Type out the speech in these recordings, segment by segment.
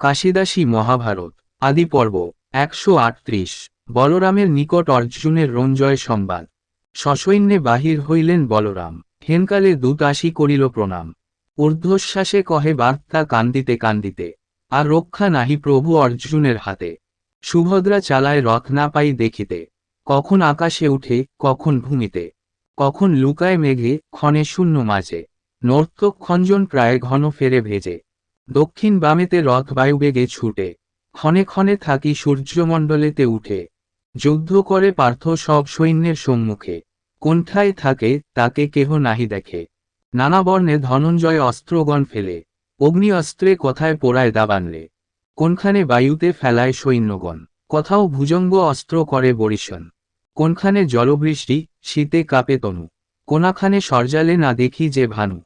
কাশিদাসী মহাভারত, আদি পর্ব, একশো আটত্রিশ, বলরামের নিকট অর্জুনের রঞ্জয় সংবাদ। সসৈন্যে বাহির হইলেন বলরাম, হেনকালে দূত করিল প্রণাম। ঊর্ধ্বশ্বাসে কহে বার্তা কান্দিতে কান্দিতে, আর রক্ষা নাহি প্রভু অর্জুনের হাতে। সুভদ্রা চালায় রথ না পাই দেখিতে, কখন আকাশে উঠে, কখন ভূমিতে, কখন লুকায় মেঘে, ক্ষণে শূন্য মাঝে। নর্তক খঞ্জন প্রায় ঘন ফেরে ভেজে দক্ষিণ বামেতে রথ বায়ুবেগে ছুটে, ক্ষণে ক্ষণে থাকি সূর্যমণ্ডলেতে উঠে। যুদ্ধ করে পার্থ সব সৈন্যের সম্মুখে কোনঠায় থাকে, তাকে কেহ নাহি দেখে। নানা বর্ণে ধনঞ্জয় অস্ত্রগণ ফেলে অগ্নি অস্ত্রে কথায় পোড়ায় দাবানলে কোনখানে বায়ুতে ফেলায় সৈন্যগণ, কোথাও ভুজঙ্গ অস্ত্র করে বরিশন। কোনখানে জলবৃষ্টি, শীতে কাপে তনু। কোনাখানে সরজালে না দেখি যে ভানু।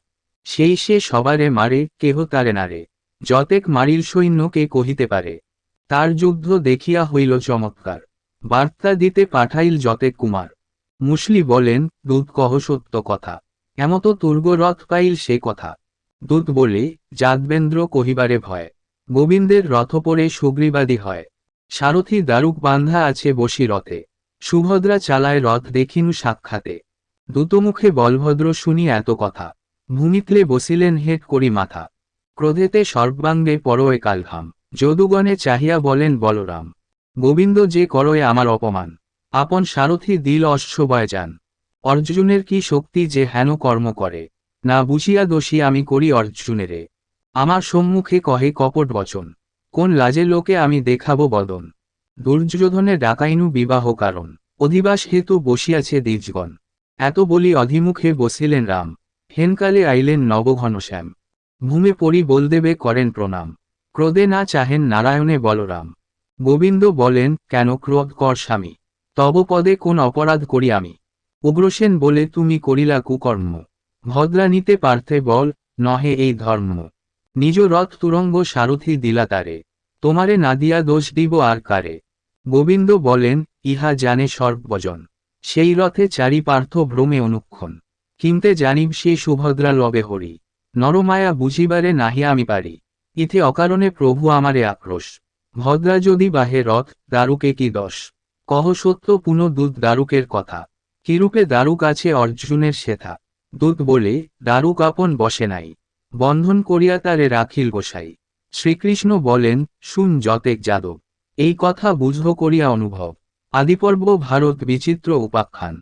সেই সে সবারে মারে, কেহ তারে নারে যতেক মারিল সৈন্যকে কহিতে পারে। তার যুদ্ধ দেখিয়া হইল চমৎকার। বার্তা দিতে পাঠাইল যতেক কুমার। মুসলি বলেন, দূত, কহ সত্য কথা। এমত তুর্গ রথ পাইল সে কথা। দূত বলে যাদবেন্দ্র কহিবারে ভয়। গোবিন্দের রথ পরে সুগ্রীবাদী হয়। সারথি দারুক বান্ধা আছে বসি রথে। সুভদ্রা চালায় রথ দেখিনু সাক্ষাতে। দূতমুখে বলভদ্র শুনি এত কথা। ভূমিত্রে বসিলেন হেট করি মাথা। ক্রোধেতে সর্বাঙ্গে পরয়ে কালঘাম। যদুগণে চাহিয়া বলেন, বলরাম, গোবিন্দ যে করয়ে আমার অপমান। আপন সারথি দিল অশ্ববয় যান। অর্জুনের কি শক্তি যে হেন কর্ম করে? না বুঝিয়া দোষী আমি করি অর্জুনেরে। আমার সম্মুখে কহে কপট বচন। কোন লাজে লোকে আমি দেখাব বদন। দুর্যোধনের ডাকাইনু বিবাহ কারণ। অধিবাস হেতু বসিয়াছে দ্বিজগণ। এত বলি অধিমুখে বসিলেন রাম। হেনকালে আইলেন নবঘনশ্যাম ভূমে পরি বলদেবে করেন প্রণাম। ক্রোধে না চাহেন নারায়ণে বলরাম। গোবিন্দ বলেন, কেন ক্রোধ কর স্বামী? তব পদে কোন অপরাধ করি আমি? উগ্রসেন বলে, তুমি করিলা কুকর্ম। ভদ্রা নিতে পার্থে বল, নহে এই ধর্ম। নিজ রথ তুরঙ্গ সারথি দিলা তারে। তোমারে না দিয়া দোষ দিব আর কারে? গোবিন্দ বলেন, ইহা জানে সর্বজন। সেই রথে চারি পার্থ ভ্রমে অনুক্ষণ। কিমতে জানিব সে সুভদ্রা লবে হরি। নরমায়া বুঝিবারে নাহি আমি পারি। ইথে অকারণে প্রভু আমারে আক্রোশ। ভদ্রা যদি বাহে রথ দারুকে কি দশ কহ সত্য পুনঃ দূত দারুকের কথা। কিরূপে দারুক আছে অর্জুনের শেথা দূত বলে দারুক আপন বসে নাই। বন্ধন করিয়া তারে রাখিল গোসাই। শ্রীকৃষ্ণ বলেন, শুন যতেক যাদব। এই কথা বুঝহ করিয়া অনুভব। আদিপর্ব ভারত বিচিত্র উপাখ্যান।